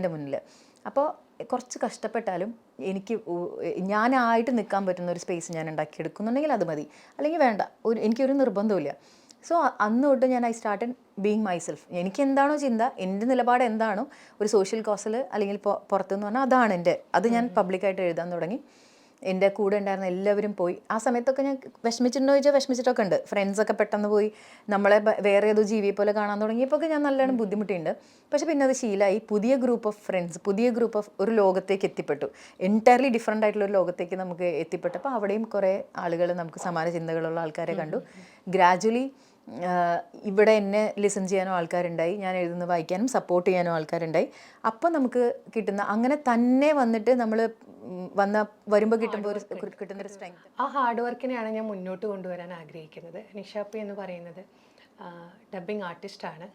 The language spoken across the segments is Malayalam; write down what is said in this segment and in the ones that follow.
എന്റെ മുന്നിൽ അപ്പോൾ കുറച്ച് കഷ്ടപ്പെട്ടാലും എനിക്ക് ഞാനായിട്ട് നിൽക്കാൻ പറ്റുന്ന ഒരു സ്പേസ് ഞാൻ ഉണ്ടാക്കിയെടുക്കുന്നുണ്ടെങ്കിൽ അത് മതി. അല്ലെങ്കിൽ വേണ്ട ഒരു എനിക്കൊരു നിർബന്ധമില്ല സോ അന്ന് തൊട്ട് ഞാൻ ഐ സ്റ്റാർട്ടഡ് ബീങ് മൈസെൽഫ് എനിക്ക് എന്താണോ ചിന്ത എന്റെ നിലപാട് എന്താണോ ഒരു സോഷ്യൽ കോസിൽ അല്ലെങ്കിൽ പുറത്തുനിന്ന് പുറത്തെന്ന് പറഞ്ഞാൽ അതാണ് എന്റെ. അത് ഞാൻ പബ്ലിക്കായിട്ട് എഴുതാൻ തുടങ്ങി. എന്റെ കൂടെ ഉണ്ടായിരുന്ന എല്ലാവരും പോയി. ആ സമയത്തൊക്കെ ഞാൻ വിഷമിച്ചിട്ടുണ്ടോ ചോദിച്ചാൽ വിഷമിച്ചിട്ടൊക്കെ ഉണ്ട്. ഫ്രണ്ട്സൊക്കെ പെട്ടെന്ന് പോയി നമ്മളെ വേറെ ഏതോ ജീവിയെ പോലെ കാണാൻ തുടങ്ങിയപ്പോൾ ഞാൻ നല്ലോണം ബുദ്ധിമുട്ടിയുണ്ട് പക്ഷെ പിന്നെ അത് ശീലമായി പുതിയ ഗ്രൂപ്പ് ഓഫ് ഫ്രണ്ട്സ് പുതിയ ഗ്രൂപ്പ് ഓഫ് ഒരു ലോകത്തേക്ക് എത്തിപ്പെട്ടു. എന്റയർലി ഡിഫറെന്റ് ആയിട്ടുള്ള ഒരു ലോകത്തേക്ക് നമുക്ക് എത്തിപ്പെട്ടു അപ്പോൾ അവിടെയും കുറേ ആളുകൾ നമുക്ക് സമാന ചിന്തകളുള്ള ആൾക്കാരെ കണ്ടു. ഗ്രാജുവലി ഇവിടെ എന്നെ ലിസൺ ചെയ്യാനോ ആൾക്കാരുണ്ടായി. ഞാൻ എഴുതുന്നത് വായിക്കാനും സപ്പോർട്ട് ചെയ്യാനോ ആൾക്കാരുണ്ടായി. അപ്പം നമുക്ക് കിട്ടുന്ന അങ്ങനെ തന്നെ വന്നിട്ട് നമ്മൾ വന്ന വരുമ്പോൾ കിട്ടുമ്പോൾ ഒരു കിട്ടുന്ന ഒരു സ്ട്രെങ്ത് ആ ഹാർഡ് വർക്കിനെയാണ് ഞാൻ മുന്നോട്ട് കൊണ്ടുവരാൻ ആഗ്രഹിക്കുന്നത്. നിഷാപ്പി എന്ന് പറയുന്നത് ഡബ്ബിംഗ് ആർട്ടിസ്റ്റാണ്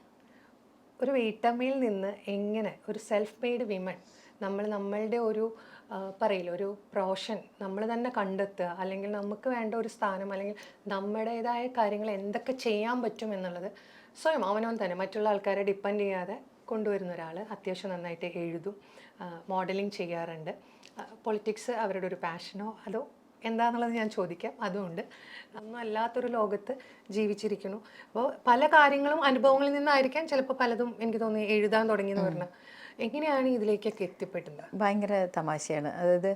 ഒരു വീട്ടമ്മയിൽ നിന്ന് എങ്ങനെ ഒരു സെൽഫ് മെയ്ഡ് വിമൺ നമ്മൾ നമ്മളുടെ ഒരു പറയില്ല ഒരു പ്രൊഫഷൻ നമ്മൾ തന്നെ കണ്ടെത്തുക അല്ലെങ്കിൽ നമുക്ക് വേണ്ട ഒരു സ്ഥാനം അല്ലെങ്കിൽ നമ്മുടേതായ കാര്യങ്ങൾ എന്തൊക്കെ ചെയ്യാൻ പറ്റും എന്നുള്ളത് സ്വയം അവനവൻ തന്നെ മറ്റുള്ള ആൾക്കാരെ ഡിപ്പെൻഡ് ചെയ്യാതെ കൊണ്ടുവരുന്ന ഒരാൾ അത്യാവശ്യം നന്നായിട്ട് എഴുതും മോഡലിംഗ് ചെയ്യാറുണ്ട്. പൊളിറ്റിക്സ് അവരുടെ ഒരു പാഷനോ അതോ എന്താണെന്നുള്ളത് ഞാൻ ചോദിക്കാം. അതുകൊണ്ട് ഒന്നും അല്ലാത്തൊരു ലോകത്ത് ജീവിച്ചിരിക്കുന്നു. അപ്പോൾ പല കാര്യങ്ങളും അനുഭവങ്ങളിൽ നിന്നായിരിക്കാം ചിലപ്പോൾ പലതും എനിക്ക് തോന്നി എഴുതാൻ തുടങ്ങിയെന്ന് പറഞ്ഞാൽ എങ്ങനെയാണ് ഇതിലേക്കൊക്കെ എത്തിപ്പെട്ടത്? ഭയങ്കര തമാശയാണ്. അതായത്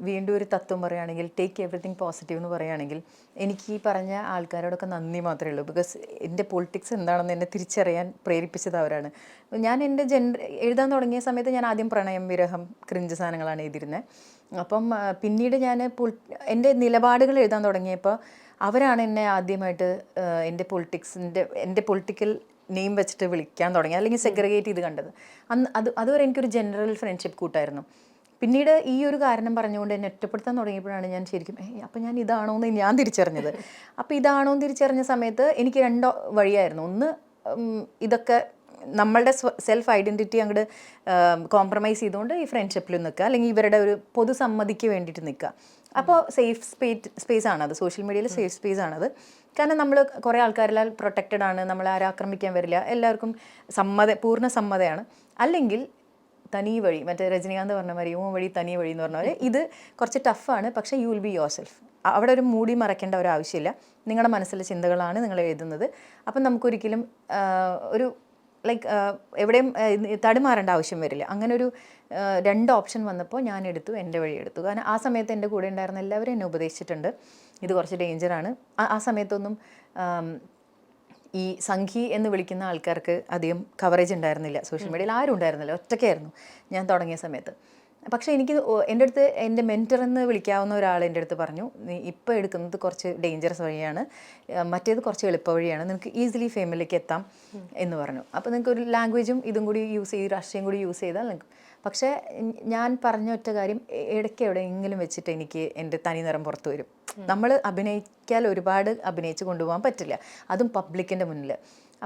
വീണ്ടും ഒരു തത്വം പറയുകയാണെങ്കിൽ ടേക്ക് എവറിത്തിങ് പോസിറ്റീവ് എന്ന് പറയുകയാണെങ്കിൽ എനിക്ക് ഈ പറഞ്ഞ ആൾക്കാരോടൊക്കെ നന്ദി മാത്രമേ ഉള്ളൂ. ബിക്കോസ് എന്റെ പൊളിറ്റിക്സ് എന്താണെന്ന് എന്നെ തിരിച്ചറിയാൻ പ്രേരിപ്പിച്ചത് അവരാണ്. ഞാൻ എന്റെ ജെൻഡർ എഴുതാൻ തുടങ്ങിയ സമയത്ത് ഞാൻ ആദ്യം പ്രണയം വിരഹം ക്രിഞ്ച് സാധനങ്ങളാണ് എഴുതിയിരുന്നത് അപ്പം പിന്നീട് ഞാൻ എന്റെ നിലപാടുകൾ എഴുതാൻ തുടങ്ങിയപ്പോൾ അവരാണ് എന്നെ ആദ്യമായിട്ട് എന്റെ പൊളിറ്റിക്സിന്റെ എന്റെ പൊളിറ്റിക്കൽ നെയിം വെച്ചിട്ട് വിളിക്കാൻ തുടങ്ങി. അല്ലെങ്കിൽ സെഗ്രിഗേറ്റ് ചെയ്ത് കണ്ടത്. അന്ന് അത് അതുവരെ എനിക്കൊരു ജനറൽ ഫ്രണ്ട്ഷിപ്പ് കൂട്ടായിരുന്നു. പിന്നീട് ഈ ഒരു കാരണം പറഞ്ഞുകൊണ്ട് എന്നെ ഒറ്റപ്പെടുത്താൻ തുടങ്ങിയപ്പോഴാണ് ഞാൻ ശരിക്കും അപ്പം ഞാൻ ഇതാണോ എന്ന് ഞാൻ തിരിച്ചറിഞ്ഞത്. അപ്പോൾ ഇതാണോ എന്ന് തിരിച്ചറിഞ്ഞ സമയത്ത് എനിക്ക് രണ്ടോ വഴിയായിരുന്നു. ഒന്ന് ഇതൊക്കെ നമ്മളുടെ സെൽഫ് ഐഡന്റിറ്റി അങ്ങോട്ട് കോംപ്രമൈസ് ചെയ്തുകൊണ്ട് ഈ ഫ്രണ്ട്ഷിപ്പിൽ നിൽക്കുക. അല്ലെങ്കിൽ ഇവരുടെ ഒരു പൊതുസമ്മതിക്ക് വേണ്ടിയിട്ട് നിൽക്കുക. അപ്പോൾ സേഫ് സ്പേസ് സ്പേസ് ആണത്. സോഷ്യൽ മീഡിയയിൽ സേഫ് സ്പേസ് ആണത്. കാരണം നമ്മൾ കുറേ ആൾക്കാരെല്ലാം പ്രൊട്ടക്റ്റഡ് ആണ്. നമ്മളെ ആരും ആക്രമിക്കാൻ വരില്ല. എല്ലാവർക്കും സമ്മത പൂർണ സമ്മതയാണ്. അല്ലെങ്കിൽ തനി വഴി മറ്റേ രജനീകാന്ത് പറഞ്ഞ മാതിരി ഊ വഴി തനി വഴി എന്ന് പറഞ്ഞ പോലെ ഇത് കുറച്ച് ടഫാണ് പക്ഷേ you will be yourself അവിടെ ഒരു മൂടി മറയ്ക്കേണ്ട ഒരു ആവശ്യമില്ല നിങ്ങളുടെ മനസ്സിലെ ചിന്തകളാണ് നിങ്ങൾ എഴുതുന്നത്. അപ്പം നമുക്കൊരിക്കലും ഒരു ലൈക്ക് എവിടെയും ആ, ഇത് തടുമാറേണ്ട ആവശ്യം വരില്ല. അങ്ങനെ ഒരു രണ്ട് ഓപ്ഷൻ വന്നപ്പോൾ ഞാൻ എടുത്തു എന്റെ വഴി എടുത്തു. കാരണം ആ സമയത്ത് എന്റെ കൂടെ ഉണ്ടായിരുന്ന എല്ലാവരും എന്നെ ഉപദേശിച്ചിട്ടുണ്ട്. ഇത് കുറച്ച് ഡേഞ്ചറാണ് ആ സമയത്തൊന്നും ഈ സംഘി എന്ന് വിളിക്കുന്ന ആൾക്കാർക്ക് അധികം കവറേജ് ഉണ്ടായിരുന്നില്ല. സോഷ്യൽ മീഡിയയിൽ ആരും ഉണ്ടായിരുന്നില്ല. ഒറ്റയ്ക്കായിരുന്നു ഞാൻ തുടങ്ങിയ സമയത്ത്. പക്ഷേ എനിക്ക് എന്റെ അടുത്ത് എന്റെ മെന്റർ എന്ന് വിളിക്കാവുന്ന ഒരാൾ എന്റെ അടുത്ത് പറഞ്ഞു നീ ഇപ്പോൾ എടുക്കുന്നത് കുറച്ച് ഡേഞ്ചറസ് വഴിയാണ് മറ്റേത് കുറച്ച് എളുപ്പ വഴിയാണ് നിനക്ക് ഈസിലി ഫേമിലേക്ക് എത്താം എന്ന് പറഞ്ഞു. അപ്പോൾ നിങ്ങൾക്ക് ഒരു ലാംഗ്വേജും ഇതും കൂടി യൂസ് ചെയ്ത് രാഷ്ട്രീയം കൂടി യൂസ് ചെയ്താൽ നിങ്ങൾക്ക് പക്ഷേ ഞാൻ പറഞ്ഞ ഒറ്റ കാര്യം ഇടയ്ക്ക് എവിടെയെങ്കിലും വെച്ചിട്ട് എനിക്ക് എന്റെ തനി നിറം പുറത്തു വരും. നമ്മൾ അഭിനയിക്കാൻ ഒരുപാട് അഭിനയിച്ച് കൊണ്ടുപോകാൻ പറ്റില്ല അതും പബ്ലിക്കിന്റെ മുന്നിൽ.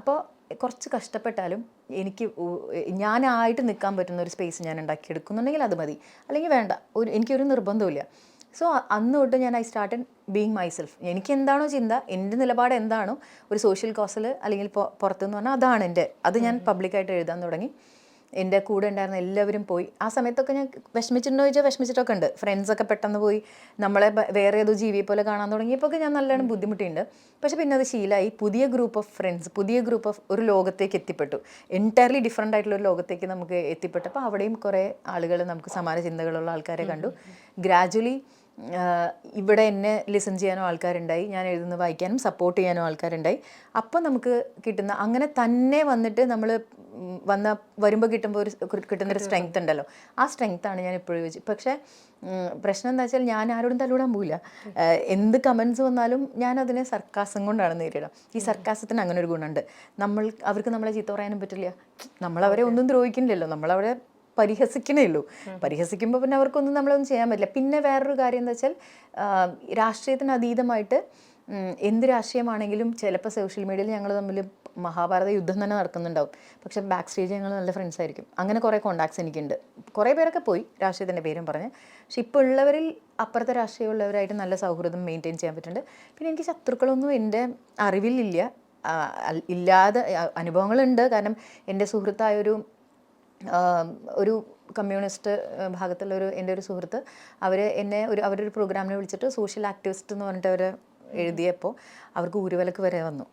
അപ്പോൾ കുറച്ച് കഷ്ടപ്പെട്ടാലും എനിക്ക് ഞാനായിട്ട് നിൽക്കാൻ പറ്റുന്ന ഒരു സ്പേസ് ഞാൻ ഉണ്ടാക്കിയെടുക്കുന്നുണ്ടെങ്കിൽ അത് മതി. അല്ലെങ്കിൽ വേണ്ട ഒരു എനിക്കൊരു നിർബന്ധമില്ല സോ അന്ന് തൊട്ട് ഞാൻ ഐ സ്റ്റാർട്ടഡ് ബീങ് മൈസെൽഫ് എനിക്ക് എന്താണോ ചിന്ത എന്റെ നിലപാട് എന്താണോ ഒരു സോഷ്യൽ കോസിൽ അല്ലെങ്കിൽ പുറത്തുനിന്ന് പുറത്തെന്ന് പറഞ്ഞാൽ അതാണ് എന്റെ. അത് ഞാൻ പബ്ലിക്കായിട്ട് എഴുതാൻ തുടങ്ങി. എന്റെ കൂടെ ഉണ്ടായിരുന്ന എല്ലാവരും പോയി. ആ സമയത്തൊക്കെ ഞാൻ വിഷമിച്ചിട്ടുണ്ടോ ചോദിച്ചാൽ വിഷമിച്ചിട്ടൊക്കെ ഉണ്ട് ഫ്രണ്ട്സൊക്കെ പെട്ടെന്ന് പോയി നമ്മളെ വേറെ ഏതോ ജീവിയെ പോലെ കാണാൻ തുടങ്ങിയപ്പോൾ ഒക്കെ ഞാൻ നല്ലോണം ബുദ്ധിമുട്ടിയുണ്ട് പക്ഷേ പിന്നെ അത് ശീലമായി പുതിയ ഗ്രൂപ്പ് ഓഫ് ഫ്രണ്ട്സ് പുതിയ ഗ്രൂപ്പ് ഓഫ് ഒരു ലോകത്തേക്ക് എത്തിപ്പെട്ടു. എന്റയർലി ഡിഫറെന്റ് ആയിട്ടുള്ള ഒരു ലോകത്തേക്ക് നമുക്ക് എത്തിപ്പെട്ടപ്പോൾ അവിടെയും കുറേ ആളുകൾ നമുക്ക് സമാന ചിന്തകളുള്ള ആൾക്കാരെ കണ്ടു. ഗ്രാജുവലി ഇവിടെ എന്നെ ലിസൺ ചെയ്യാനോ ആൾക്കാരുണ്ടായി. ഞാൻ എഴുതുന്ന വായിക്കാനും സപ്പോർട്ട് ചെയ്യാനോ ആൾക്കാരുണ്ടായി. അപ്പം നമുക്ക് കിട്ടുന്ന അങ്ങനെ തന്നെ വന്നിട്ട് നമ്മൾ വന്ന വരുമ്പോൾ കിട്ടുമ്പോൾ ഒരു കിട്ടുന്നൊരു സ്ട്രെങ്ത് ഉണ്ടല്ലോ. ആ സ്ട്രെങ്ത്താണ് ഞാൻ എപ്പോഴും വെച്ച് പക്ഷേ പ്രശ്നം എന്താ വെച്ചാൽ ഞാൻ ആരോടും തല്ലൂടാൻ പോവില്ല. എന്ത് കമൻസ് വന്നാലും ഞാൻ അതിനെ സർക്കാസം കൊണ്ടാണ് നേരിടുക ഈ സർക്കാസത്തിന് അങ്ങനെ ഒരു ഗുണമുണ്ട്. നമ്മൾ അവർക്ക് നമ്മളെ ചീത്ത പറയാനും പറ്റില്ല. നമ്മളവരെ ഒന്നും ദ്രോഹിക്കുന്നില്ലല്ലോ. നമ്മളവരെ പരിഹസിക്കണേ ഉള്ളൂ. പരിഹസിക്കുമ്പോൾ പിന്നെ അവർക്കൊന്നും നമ്മളൊന്നും ചെയ്യാൻ പറ്റില്ല. പിന്നെ വേറൊരു കാര്യം എന്താ വെച്ചാൽ രാഷ്ട്രീയത്തിന് അതീതമായിട്ട് എന്ത് രാഷ്ട്രീയമാണെങ്കിലും ചിലപ്പോൾ സോഷ്യൽ മീഡിയയിൽ ഞങ്ങൾ തമ്മിൽ മഹാഭാരത യുദ്ധം തന്നെ നടക്കുന്നുണ്ടാവും. പക്ഷെ ബാക്ക് സ്റ്റേജ് ഞങ്ങൾ നല്ല ഫ്രണ്ട്സ് ആയിരിക്കും. അങ്ങനെ കുറേ കോണ്ടാക്ട്സ് എനിക്കുണ്ട്. കുറേ പേരൊക്കെ പോയി രാഷ്ട്രീയത്തിന്റെ പേരും പറഞ്ഞ്. പക്ഷെ ഇപ്പോൾ ഉള്ളവരിൽ അപ്പുറത്തെ രാഷ്ട്രീയമുള്ളവരായിട്ട് നല്ല സൗഹൃദം മെയിന്റെയിൻ ചെയ്യാൻ പറ്റുന്നുണ്ട്. പിന്നെ എനിക്ക് ശത്രുക്കളൊന്നും എന്റെ അറിവിലില്ല. ഇല്ലാതെ അനുഭവങ്ങളുണ്ട്. കാരണം എന്റെ സുഹൃത്തായൊരു ഒരു ഒരു കമ്മ്യൂണിസ്റ്റ് ഭാഗത്തുള്ള ഒരു എന്റെ ഒരു സുഹൃത്ത് അവർ എന്നെ ഒരു അവരൊരു പ്രോഗ്രാമിനെ വിളിച്ചിട്ട് സോഷ്യൽ ആക്ടിവിസ്റ്റ് എന്ന് പറഞ്ഞിട്ട് അവർ എഴുതിയപ്പോൾ അവർക്ക് ഊരുവിലക്ക് വരെ വന്നു.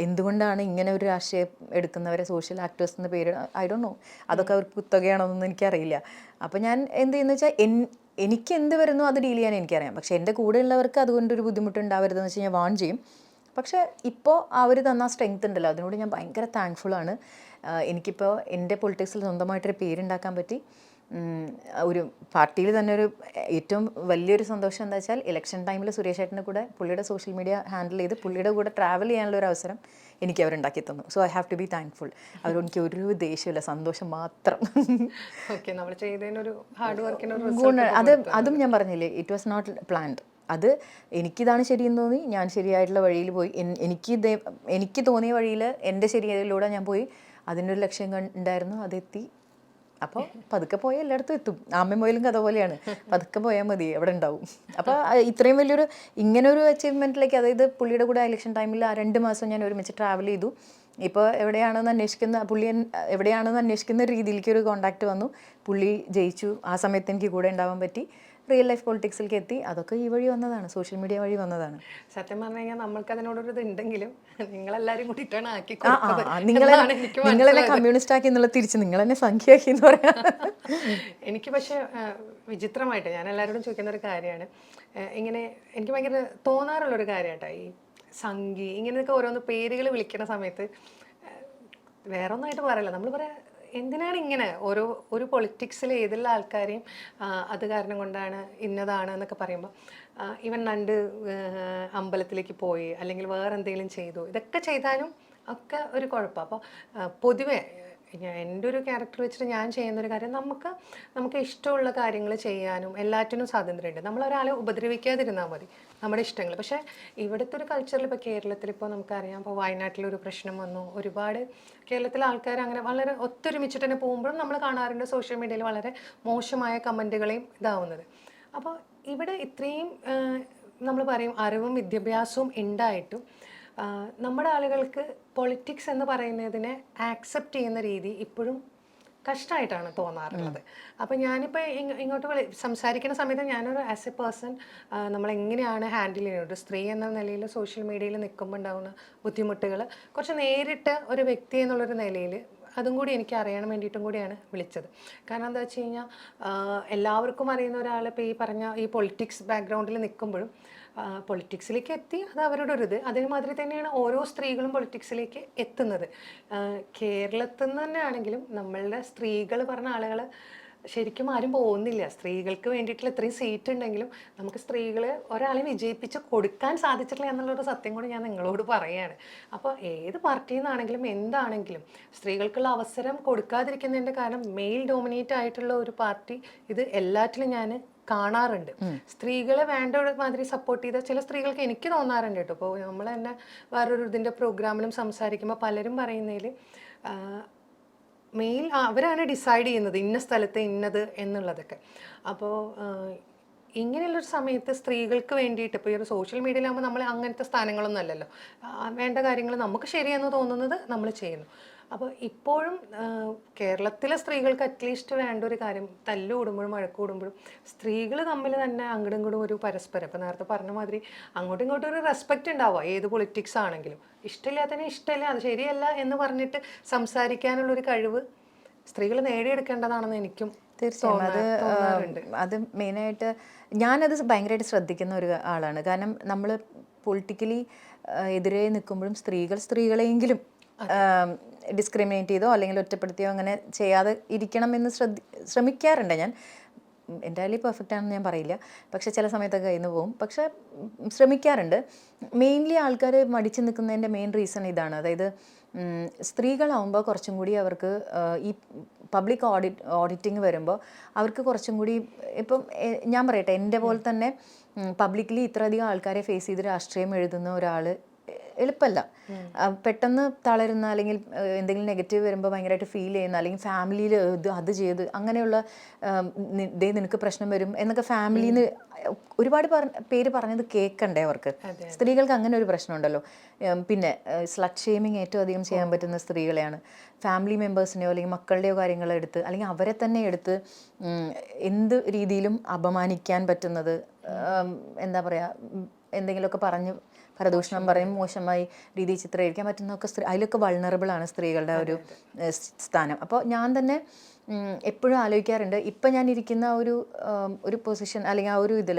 എന്തുകൊണ്ടാണ് ഇങ്ങനെ ഒരു രാഷ്ട്രീയം എടുക്കുന്നവരെ സോഷ്യൽ ആക്ടേഴ്സ് എന്ന പേര് ഐ ഡോ നോ. അതൊക്കെ അവർക്ക് കുത്തകയാണോന്നൊന്നും എനിക്കറിയില്ല. അപ്പോൾ ഞാൻ എന്ത് ചെയ്യുന്ന വെച്ചാൽ എൻ എനിക്ക് എന്ത് വരുന്നു അത് ഡീൽ ചെയ്യാൻ എനിക്കറിയാം. പക്ഷേ എന്റെ കൂടെ കൂടെയുള്ളവർക്ക് അതുകൊണ്ടൊരു ബുദ്ധിമുട്ടുണ്ടാവരുതെന്ന് വെച്ച് ഞാൻ വാൺ ചെയ്യും. പക്ഷേ ഇപ്പോൾ അവർ തന്ന സ്ട്രെങ്ത് ഉണ്ടല്ലോ. അതിനോട് ഞാൻ ഭയങ്കര താങ്ക്ഫുള്ളാണ് എനിക്കിപ്പോൾ എന്റെ പൊളിറ്റിക്സിൽ സ്വന്തമായിട്ടൊരു പേരുണ്ടാക്കാൻ പറ്റി. ഒരു പാർട്ടിയിൽ തന്നെ ഒരു ഏറ്റവും വലിയൊരു സന്തോഷം എന്താ വെച്ചാൽ ഇലക്ഷൻ ടൈമിൽ സുരേഷ് ഏട്ടന്റെ കൂടെ പുള്ളിയുടെ സോഷ്യൽ മീഡിയ ഹാൻഡിൽ ചെയ്ത് പുള്ളിയുടെ കൂടെ ട്രാവൽ ചെയ്യാനുള്ള ഒരു അവസരം എനിക്ക് അവരുണ്ടാക്കി തന്നു. So I have to be thankful അവരോട് എനിക്ക് ഒരു ദേഷ്യമില്ല സന്തോഷം മാത്രം. ഓക്കെ നമ്മൾ ചെയ്തതിനൊരു ഹാർഡ് ഗുണ അത് അതും ഞാൻ പറഞ്ഞില്ലേ ഇറ്റ് വാസ് നോട്ട് പ്ലാൻഡ് അത് എനിക്കിതാണ് ശരിയെന്ന് തോന്നി ഞാൻ ശരിയായിട്ടുള്ള വഴിയിൽ പോയി. എനിക്ക് എനിക്ക് തോന്നിയ വഴിയിൽ എന്റെ ശരിയിലൂടെ ഞാൻ പോയി. അതിനൊരു ലക്ഷ്യം കണ്ടായിരുന്നു ഉണ്ടായിരുന്നു അതെത്തി. അപ്പോൾ പതുക്കെ പോയാൽ എല്ലായിടത്തും എത്തും. ആമ്മ പോയാലും കഥ പോലെയാണ്. പതുക്കെ പോയാൽ മതി അവിടെ ഉണ്ടാവും. അപ്പോൾ ഇത്രയും വലിയൊരു ഇങ്ങനെ ഒരു അച്ചീവ്മെന്റിലേക്ക് അതായത് പുള്ളിയുടെ കൂടെ ഇലക്ഷൻ ടൈമിൽ ആ രണ്ട് മാസം ഞാൻ ഒരുമിച്ച് ട്രാവൽ ചെയ്തു. ഇപ്പോൾ എവിടെയാണെന്ന് അന്വേഷിക്കുന്ന പുള്ളി എവിടെയാണെന്ന് അന്വേഷിക്കുന്ന രീതിയിലേക്ക് ഒരു കോണ്ടാക്ട് വന്നു. പുള്ളി ജയിച്ചു. ആ സമയത്ത് എനിക്ക് കൂടെ ഉണ്ടാവാൻ പറ്റി. റിയൽ ലൈഫ് പൊളിറ്റിക്സിലേക്ക് എത്തി. അതൊക്കെ ഈ വഴി വന്നതാണ്. സോഷ്യൽ മീഡിയ വഴി വന്നതാണ്. സത്യം പറഞ്ഞു കഴിഞ്ഞാൽ നമ്മൾക്ക് അതിനോടൊരു ഇത് ഉണ്ടെങ്കിലും നിങ്ങളെല്ലാരും കൂടിയിട്ടാണ് ആക്കി നിങ്ങളെ നിങ്ങളെന്നെ കമ്മ്യൂണിസ്റ്റ് ആക്കി എന്നുള്ള തിരിച്ച് നിങ്ങളെന്നെ സംഖ്യയാക്കി എന്ന് പറയാം. എനിക്ക് പക്ഷേ വിചിത്രമായിട്ട് ഞാൻ എല്ലാവരോടും ചോദിക്കുന്ന ഒരു കാര്യമാണ്. ഇങ്ങനെ എനിക്ക് ഭയങ്കര തോന്നാറുള്ള ഒരു കാര്യമാട്ടോ ഈ സംഗി ഇങ്ങനെയൊക്കെ ഓരോന്ന് പേരുകൾ വിളിക്കുന്ന സമയത്ത് വേറൊന്നായിട്ട് വേറെ പറയല്ല. നമ്മൾ പറയാ എന്തിനാണ് ഇങ്ങനെ ഓരോ ഒരു പൊളിറ്റിക്സിൽ ഏതുള്ള ആൾക്കാരെയും അത് കാരണം കൊണ്ടാണ് ഇന്നതാണ് എന്നൊക്കെ പറയുമ്പോൾ ഇവൻ രണ്ട് അമ്പലത്തിലേക്ക് പോയി അല്ലെങ്കിൽ വേറെ എന്തെങ്കിലും ചെയ്തു ഇതൊക്കെ ചെയ്താലും ഒക്കെ ഒരു കുഴപ്പം. അപ്പോൾ പൊതുവേ എന്റെ ഒരു ക്യാരക്ടർ വെച്ചിട്ട് ഞാൻ ചെയ്യുന്ന ഒരു കാര്യം നമുക്ക് നമുക്ക് ഇഷ്ടമുള്ള കാര്യങ്ങൾ ചെയ്യാനും എല്ലാറ്റിനും സ്വാതന്ത്ര്യമുണ്ട്. നമ്മൾ ഒരാളെ ഉപദ്രവിക്കാതിരുന്നാൽ മതി. നമ്മുടെ ഇഷ്ടങ്ങൾ. പക്ഷേ ഇവിടുത്തെ ഒരു കൾച്ചറിൽ ഇപ്പോൾ കേരളത്തിൽ ഇപ്പോൾ നമുക്കറിയാം ഇപ്പോൾ വയനാട്ടിലൊരു പ്രശ്നം വന്നു. ഒരുപാട് കേരളത്തിലെ ആൾക്കാർ അങ്ങനെ വളരെ ഒത്തൊരുമിച്ചിട്ട് തന്നെ പോകുമ്പോഴും നമ്മൾ കാണാറുണ്ട് സോഷ്യൽ മീഡിയയിൽ വളരെ മോശമായ കമന്റുകളെയും ഇതാവുന്നത്. അപ്പോൾ ഇവിടെ ഇത്രയും നമ്മൾ പറയും അറിവും വിദ്യാഭ്യാസവും ഉണ്ടായിട്ടും നമ്മുടെ ആളുകൾക്ക് പൊളിറ്റിക്സ് എന്ന് പറയുന്നതിനെ ആക്സെപ്റ്റ് ചെയ്യുന്ന രീതി ഇപ്പോഴും കഷ്ടമായിട്ടാണ് തോന്നാറുള്ളത്. അപ്പോൾ ഞാനിപ്പോൾ ഇങ്ങോട്ട് വിളി സംസാരിക്കുന്ന സമയത്ത് ഞാനൊരു ആസ് എ പേഴ്സൺ നമ്മൾ എങ്ങനെയാണ് ഹാൻഡിൽ ചെയ്യുന്നത്? ഒരു സ്ത്രീ എന്ന നിലയിൽ സോഷ്യൽ മീഡിയയിൽ നിൽക്കുമ്പോൾ ഉണ്ടാകുന്ന ബുദ്ധിമുട്ടുകൾ കുറച്ച് നേരിട്ട് ഒരു വ്യക്തി എന്നുള്ളൊരു നിലയിൽ അതും കൂടി എനിക്ക് അറിയാൻ വേണ്ടിയിട്ടും കൂടിയാണ് വിളിച്ചത്. കാരണം എന്താ വെച്ച് കഴിഞ്ഞാൽ എല്ലാവർക്കും അറിയുന്ന ഒരാൾ ഇപ്പോൾ ഈ പറഞ്ഞ ഈ പൊളിറ്റിക്സ് ബാക്ക്ഗ്രൗണ്ടിൽ നിൽക്കുമ്പോഴും പൊളിറ്റിക്സിലേക്ക് എത്തി അത് അവരുടെ ഒരു ഇത്. അതേമാതിരി തന്നെയാണ് ഓരോ സ്ത്രീകളും പൊളിറ്റിക്സിലേക്ക് എത്തുന്നത്. കേരളത്തിൽ നിന്ന് തന്നെ ആണെങ്കിലും നമ്മളുടെ സ്ത്രീകൾ പറഞ്ഞ ആളുകൾ ശരിക്കും ആരും പോകുന്നില്ല. സ്ത്രീകൾക്ക് വേണ്ടിയിട്ടുള്ള ഇത്രയും സീറ്റ് ഉണ്ടെങ്കിലും നമുക്ക് സ്ത്രീകളെ ഒരാളെ വിജയിപ്പിച്ച് കൊടുക്കാൻ സാധിച്ചിട്ടില്ല എന്നുള്ളൊരു സത്യം കൂടി ഞാൻ നിങ്ങളോട് പറയുകയാണ് അപ്പോൾ ഏത് പാർട്ടിയിൽ നിന്നാണെങ്കിലും എന്താണെങ്കിലും സ്ത്രീകൾക്കുള്ള അവസരം കൊടുക്കാതിരിക്കുന്നതിന്റെ കാരണം മെയിൽ ഡോമിനേറ്റ് ആയിട്ടുള്ള ഒരു പാർട്ടി ഇത് എല്ലാറ്റിലും ഞാൻ കാണാറുണ്ട്. സ്ത്രീകളെ വേണ്ട ഒരു മാതിരി സപ്പോർട്ട് ചെയ്ത ചില സ്ത്രീകൾക്ക് എനിക്ക് തോന്നാറുണ്ട് കേട്ടോ. ഇപ്പോൾ നമ്മൾ തന്നെ വേറൊരു ഇതിന്റെ പ്രോഗ്രാമിലും സംസാരിക്കുമ്പോൾ പലരും പറയുന്നതിൽ മെയിൽ അവരാണ് ഡിസൈഡ് ചെയ്യുന്നത് ഇന്ന സ്ഥലത്ത് ഇന്നത് എന്നുള്ളതൊക്കെ. അപ്പോൾ ഇങ്ങനെയുള്ളൊരു സമയത്ത് സ്ത്രീകൾക്ക് വേണ്ടിയിട്ട് ഇപ്പോൾ ഈ ഒരു സോഷ്യൽ മീഡിയയിലാകുമ്പോൾ നമ്മൾ അങ്ങനത്തെ സ്ഥാനങ്ങളൊന്നും അല്ലല്ലോ. വേണ്ട കാര്യങ്ങൾ നമുക്ക് ശരിയെന്ന് തോന്നുന്നത് നമ്മൾ ചെയ്യുന്നു. അപ്പോൾ ഇപ്പോഴും കേരളത്തിലെ സ്ത്രീകൾക്ക് അറ്റ്ലീസ്റ്റ് വേണ്ട ഒരു കാര്യം തല്ല് കൂടുമ്പോഴും വഴക്ക് കൂടുമ്പോഴും സ്ത്രീകൾ തമ്മിൽ തന്നെ അങ്ങോട്ടും ഇങ്ങോട്ടും ഒരു പരസ്പരം. ഇപ്പം നേരത്തെ പറഞ്ഞ മാതിരി അങ്ങോട്ടും ഇങ്ങോട്ടും ഒരു റെസ്പെക്റ്റ് ഉണ്ടാവുക. ഏത് പൊളിറ്റിക്സ് ആണെങ്കിലും. ഇഷ്ടമില്ലാത്തതിനെ ഇഷ്ടമില്ല അത് ശരിയല്ല എന്ന് പറഞ്ഞിട്ട് സംസാരിക്കാനുള്ളൊരു കഴിവ് സ്ത്രീകൾ നേടിയെടുക്കേണ്ടതാണെന്ന് എനിക്കും തീർച്ചയായും. അത് അത് മെയിനായിട്ട് ഞാനത് ഭയങ്കരമായിട്ട് ശ്രദ്ധിക്കുന്ന ഒരു ആളാണ്. കാരണം നമ്മൾ പൊളിറ്റിക്കലി എതിരെ നിൽക്കുമ്പോഴും സ്ത്രീകൾ സ്ത്രീകളെയെങ്കിലും ഡിസ്ക്രിമിനേറ്റ് ചെയ്തോ അല്ലെങ്കിൽ ഒറ്റപ്പെടുത്തിയോ അങ്ങനെ ചെയ്യാതെ ഇരിക്കണം എന്ന് ശ്രദ്ധി ശ്രമിക്കാറുണ്ട് ഞാൻ. എന്റയർലി പെർഫെക്റ്റ് ആണെന്ന് ഞാൻ പറയില്ല. പക്ഷേ ചില സമയത്തൊക്കെ കയ്യിൽ നിന്ന് പോകും പക്ഷേ ശ്രമിക്കാറുണ്ട്. മെയിൻലി ആൾക്കാർ മടിച്ചു നിൽക്കുന്നതിന്റെ മെയിൻ റീസൺ ഇതാണ്. അതായത് സ്ത്രീകളാവുമ്പോൾ കുറച്ചും കൂടി അവർക്ക് ഈ പബ്ലിക് ഓഡിറ്റ് ഓഡിറ്റിംഗ് വരുമ്പോൾ അവർക്ക് കുറച്ചും കൂടി ഇപ്പം ഞാൻ പറയട്ടെ എന്റെ പോലെ തന്നെ പബ്ലിക്കലി ഇത്രയധികം ആൾക്കാരെ ഫേസ് ചെയ്ത് രാഷ്ട്രീയം എഴുതുന്ന ഒരാൾ എളുപ്പമല്ല പെട്ടെന്ന് തളരുന്ന അല്ലെങ്കിൽ എന്തെങ്കിലും നെഗറ്റീവ് വരുമ്പോൾ ഭയങ്കരമായിട്ട് ഫീൽ ചെയ്യുന്ന അല്ലെങ്കിൽ ഫാമിലിയിൽ ഇത് അത് ചെയ്ത് അങ്ങനെയുള്ള ഇതേ ദേ നിനക്ക് പ്രശ്നം വരും എന്നൊക്കെ ഫാമിലിന്ന് ഒരുപാട് പേര് പറഞ്ഞത് കേൾക്കണ്ടേ അവർക്ക്. സ്ത്രീകൾക്ക് അങ്ങനെ ഒരു പ്രശ്നമുണ്ടല്ലോ. പിന്നെ സ്ലട്ട് ഷെയ്മിങ് ഏറ്റവും അധികം ചെയ്യാൻ പറ്റുന്ന സ്ത്രീകളെയാണ്. ഫാമിലി മെമ്പേഴ്സിനെയോ അല്ലെങ്കിൽ മക്കളുടെയോ കാര്യങ്ങൾ എടുത്ത് അല്ലെങ്കിൽ അവരെ തന്നെ എടുത്ത് എന്ത് രീതിയിലും അപമാനിക്കാൻ പറ്റുന്നത് എന്താ പറയുക എന്തെങ്കിലുമൊക്കെ പറഞ്ഞ് പരദൂഷണം പറയും മോശമായി രീതിയിൽ ചിത്രീകരിക്കാൻ പറ്റുന്നതൊക്കെ സ്ത്രീ അതിലൊക്കെ വൾണറബിൾ ആണ് സ്ത്രീകളുടെ ഒരു സ്ഥാനം. അപ്പോൾ ഞാൻ തന്നെ എപ്പോഴും ആലോചിക്കാറുണ്ട് ഇപ്പം ഞാൻ ഇരിക്കുന്ന ഒരു ഒരു പൊസിഷൻ അല്ലെങ്കിൽ ആ ഒരു ഇതിൽ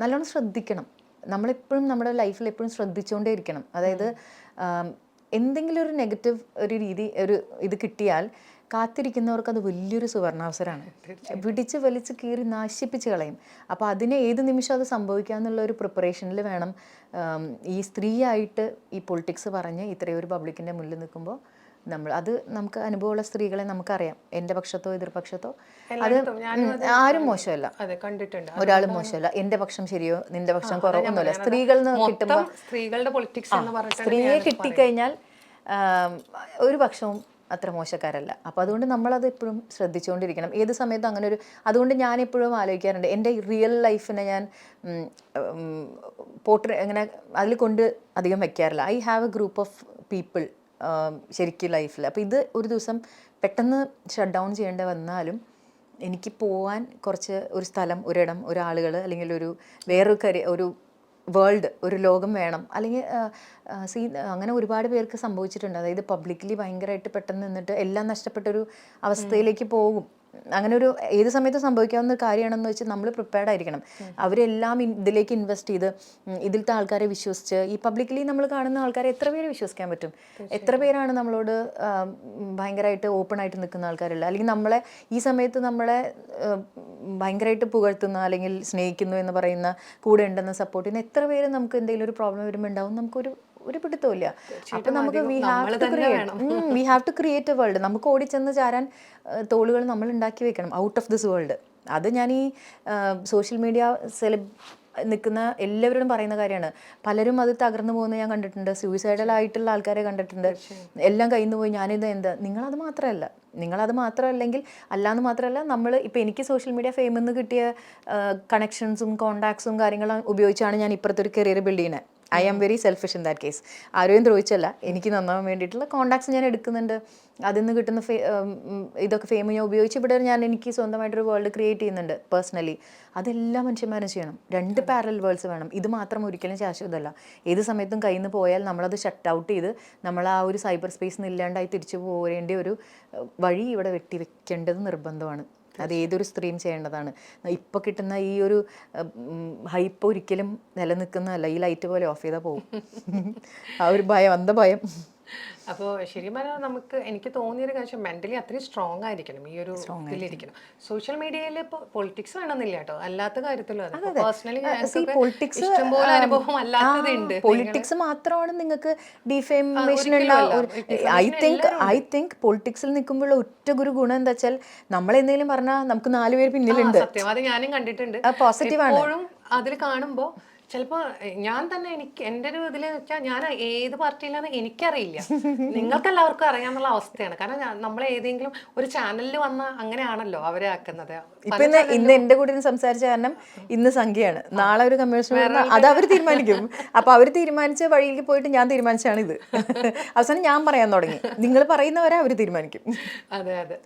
നല്ലോണം ശ്രദ്ധിക്കണം. നമ്മളെപ്പോഴും നമ്മുടെ ലൈഫിൽ എപ്പോഴും ശ്രദ്ധിച്ചുകൊണ്ടേ ഇരിക്കണം. അതായത് എന്തെങ്കിലും ഒരു നെഗറ്റീവ് ഒരു രീതി ഒരു ഇത് കിട്ടിയാൽ കാത്തിരിക്കുന്നവർക്ക് അത് വലിയൊരു സുവർണാവസരമാണ്. പിടിച്ച് വലിച്ച് കീറി നശിപ്പിച്ച് കളയും. അപ്പോൾ അതിനെ ഏത് നിമിഷം അത് സംഭവിക്കാമെന്നുള്ള ഒരു പ്രിപ്പറേഷനിൽ വേണം. ഈ സ്ത്രീയായിട്ട് ഈ പൊളിറ്റിക്സ് പറഞ്ഞ് ഇത്രയും ഒരു പബ്ലിക്കിന്റെ മുന്നിൽ നിൽക്കുമ്പോൾ നമ്മൾ അത് നമുക്ക് അനുഭവമുള്ള സ്ത്രീകളെ നമുക്കറിയാം. എന്റെ പക്ഷത്തോ എതിർപക്ഷത്തോ. അത് ആരും മോശമല്ല. കണ്ടിട്ടുണ്ട്. ഒരാളും മോശമല്ല. എന്റെ പക്ഷം ശരിയോ നിന്റെ പക്ഷം കുറവൊന്നുമില്ല സ്ത്രീകളിൽ നിന്ന് കിട്ടുമ്പോൾ സ്ത്രീകളുടെ പൊളിറ്റിക്സ് സ്ത്രീയെ കിട്ടിക്കഴിഞ്ഞാൽ ഒരു പക്ഷവും അത്ര മോശക്കാരല്ല. അപ്പോൾ അതുകൊണ്ട് നമ്മളത് എപ്പോഴും ശ്രദ്ധിച്ചുകൊണ്ടിരിക്കണം ഏത് സമയത്തും അങ്ങനെ ഒരു അതുകൊണ്ട് ഞാൻ എപ്പോഴും ആലോചിക്കാറുണ്ട്. എന്റെ റിയൽ ലൈഫിനെ ഞാൻ പോർട്രേ അങ്ങനെ അതിൽ കൊണ്ട് അധികം വയ്ക്കാറില്ല I have a group of people ശരിക്കും ലൈഫിൽ അപ്പോൾ ഇത് ഒരു ദിവസം പെട്ടെന്ന് ഷട്ട് ഡൗൺ ചെയ്യേണ്ടി വന്നാലും എനിക്ക് പോവാൻ കുറച്ച് ഒരു സ്ഥലം ഒരിടം ഒരാളുകൾ അല്ലെങ്കിൽ ഒരു വേറൊരു കരി ഒരു വേൾഡ് ഒരു ലോകം വേണം. അല്ലെങ്കിൽ സീ അങ്ങനെ ഒരുപാട് പേർക്ക് സംഭവിച്ചിട്ടുണ്ട്. അതായത് പബ്ലിക്കലി ഭയങ്കരമായിട്ട് പെട്ടെന്ന് നിന്നിട്ട് എല്ലാം നഷ്ടപ്പെട്ടൊരു അവസ്ഥയിലേക്ക് പോകും. അങ്ങനെ ഒരു ഏത് സമയത്ത് സംഭവിക്കാവുന്ന ഒരു കാര്യമാണെന്ന് വെച്ച് നമ്മൾ പ്രിപ്പയർഡ് ആയിരിക്കണം. അവരെല്ലാം ഇതിലേക്ക് ഇൻവെസ്റ്റ് ചെയ്ത് ഇതിലത്തെ ആൾക്കാരെ വിശ്വസിച്ച് ഈ പബ്ലിക്കലി നമ്മൾ കാണുന്ന ആൾക്കാരെ എത്ര പേര് വിശ്വസിക്കാൻ പറ്റും? എത്ര പേരാണ് നമ്മളോട് ഭയങ്കരമായിട്ട് ഓപ്പൺ ആയിട്ട് നിൽക്കുന്ന ആൾക്കാരുള്ളത്? അല്ലെങ്കിൽ നമ്മളെ ഈ സമയത്ത് നമ്മളെ ഭയങ്കരമായിട്ട് പുകഴ്ത്തുന്ന അല്ലെങ്കിൽ സ്നേഹിക്കുന്നു എന്ന് പറയുന്ന കൂടെ ഉണ്ടെന്ന് സപ്പോർട്ട് ചെയ്യുന്ന എത്ര പേര് നമുക്ക് എന്തെങ്കിലും ഒരു പ്രോബ്ലം വരുമ്പോൾ ഉണ്ടാവും നമുക്കൊരു ഒരു പിടുത്തമില്ല അപ്പൊ നമുക്ക് we have to create we have to create a world നമുക്ക് ഓടിച്ചെന്ന് ചാരാൻ തോളുകൾ നമ്മൾ ഉണ്ടാക്കി വെക്കണം. ഔട്ട് ഓഫ് ദിസ് വേൾഡ് അത് ഞാൻ ഈ സോഷ്യൽ മീഡിയ സെലിബ് നിൽക്കുന്ന എല്ലാവരോടും പറയുന്ന കാര്യമാണ്. പലരും അത് തകർന്നു പോകുന്നത് ഞാൻ കണ്ടിട്ടുണ്ട്. സൂയിസൈഡൽ ആയിട്ടുള്ള ആൾക്കാരെ കണ്ടിട്ടുണ്ട്. എല്ലാം കയ്യിൽ നിന്ന് പോയി. ഞാനിത് എന്താ? നിങ്ങളത് മാത്രമല്ല. നിങ്ങളത് മാത്രമല്ലെങ്കിൽ അല്ലാന്ന് മാത്രമല്ല നമ്മൾ ഇപ്പോൾ എനിക്ക് സോഷ്യൽ മീഡിയ ഫെയിമിൽ നിന്ന് കിട്ടിയ കണക്ഷൻസും കോണ്ടാക്ട്സും കാര്യങ്ങളും ഉപയോഗിച്ചാണ് ഞാൻ ഇപ്പുറത്തൊരു കരിയർ ബിൽഡ് ചെയ്യുന്നത് I am very selfish in that case ആരെയും ദ്രോഹിച്ചല്ല. എനിക്ക് നന്നാവാൻ വേണ്ടിയിട്ടുള്ള കോണ്ടാക്ട്സ് ഞാൻ എടുക്കുന്നുണ്ട്. അതിൽ നിന്ന് കിട്ടുന്ന ഫേ ഇതൊക്കെ ഫെയിം ഞാൻ ഉപയോഗിച്ച് ഇവിടെ ഞാൻ എനിക്ക് സ്വന്തമായിട്ടൊരു വേൾഡ് ക്രിയേറ്റ് ചെയ്യുന്നുണ്ട് പേഴ്സണലി അതെല്ലാ മനുഷ്യന്മാരും ചെയ്യണം. രണ്ട് പാരൽ വേൾഡ്സ് വേണം. ഇത് മാത്രം ഒരിക്കലും ശാശ്വതമല്ല. ഏത് സമയത്തും കയ്യിൽ നിന്ന് പോയാൽ നമ്മളത് ഷട്ട് ഔട്ട് ചെയ്ത് നമ്മൾ ആ ഒരു സൈബർ സ്പേസിൽ നിന്ന് ഇല്ലാണ്ടായി തിരിച്ചു പോരേണ്ട ഒരു വഴി ഇവിടെ വെട്ടി വെക്കേണ്ടത് നിർബന്ധമാണ്. അത് ഏതൊരു സ്ത്രീയും ചെയ്യേണ്ടതാണ്. ഇപ്പോൾ കിട്ടുന്ന ഈ ഒരു ഹൈപ്പ് ഒരിക്കലും നിലനിൽക്കുന്നതല്ല ഈ ലൈറ്റ് പോലെ ഓഫ് ചെയ്താൽ പോകും ആ ഒരു ഭയം അന്ത ഭയം അപ്പോൾ ശരിക്കും പറഞ്ഞാൽ നമുക്ക് എനിക്ക് തോന്നിയൊരു കാര്യം മെന്റലി അത്രയും സ്ട്രോങ് ആയിരിക്കണം. ഈ ഒരു ഇതിലിരിക്കണം സോഷ്യൽ മീഡിയയിൽ ഇപ്പോൾ പൊളിറ്റിക്സ് വേണമെന്നില്ല കേട്ടോ. അല്ലാത്ത കാര്യത്തിലും അതെ. പേഴ്സണലി പൊളിറ്റിക്സ് ഇഷ്ടംപോലെ അനുഭവം അല്ലാത്തതുണ്ട് പൊളിറ്റിക്സ് മാത്രമാണ് നിങ്ങൾക്ക് defamation I think I think പൊളിറ്റിക്സിൽ നിൽക്കുമ്പോഴുള്ള ഒറ്റ ഒരു ഗുണം എന്താ വെച്ചാൽ നമ്മൾ എന്തെങ്കിലും പറഞ്ഞാൽ നമുക്ക് നാല് പേര് പിന്നിലുണ്ട്. സത്യം. അത് ഞാനും കണ്ടിട്ടുണ്ട്. പോസിറ്റീവ് ആണ്. അതിൽ കാണുമ്പോ ചിലപ്പോ ഞാൻ തന്നെ എനിക്ക് എന്റെ ഒരു ഇതിൽ വെച്ചാൽ ഞാൻ ഏത് പാർട്ടിയിലാണ് എനിക്കറിയില്ല. നിങ്ങൾക്ക് എല്ലാവർക്കും അറിയാന്നുള്ള അവസ്ഥയാണ്. കാരണം നമ്മൾ ഏതെങ്കിലും ഒരു ചാനലിൽ വന്ന അങ്ങനെയാണല്ലോ അവരെ ആക്കുന്നത്. ഇപ്പൊ ഇന്ന് എന്റെ കൂടെ സംസാരിച്ച കാരണം ഇന്ന് സംഖ്യയാണ്. നാളെ ഒരു കമ്മീഷൻ അത് അവർ തീരുമാനിക്കും. അപ്പൊ അവർ തീരുമാനിച്ച വഴിയിലേക്ക് പോയിട്ട് ഞാൻ തീരുമാനിച്ചാണ് ഇത് അവസാനം ഞാൻ പറയാൻ തുടങ്ങി. നിങ്ങൾ പറയുന്നവരെ അവർ തീരുമാനിക്കും. അതെ അതെ.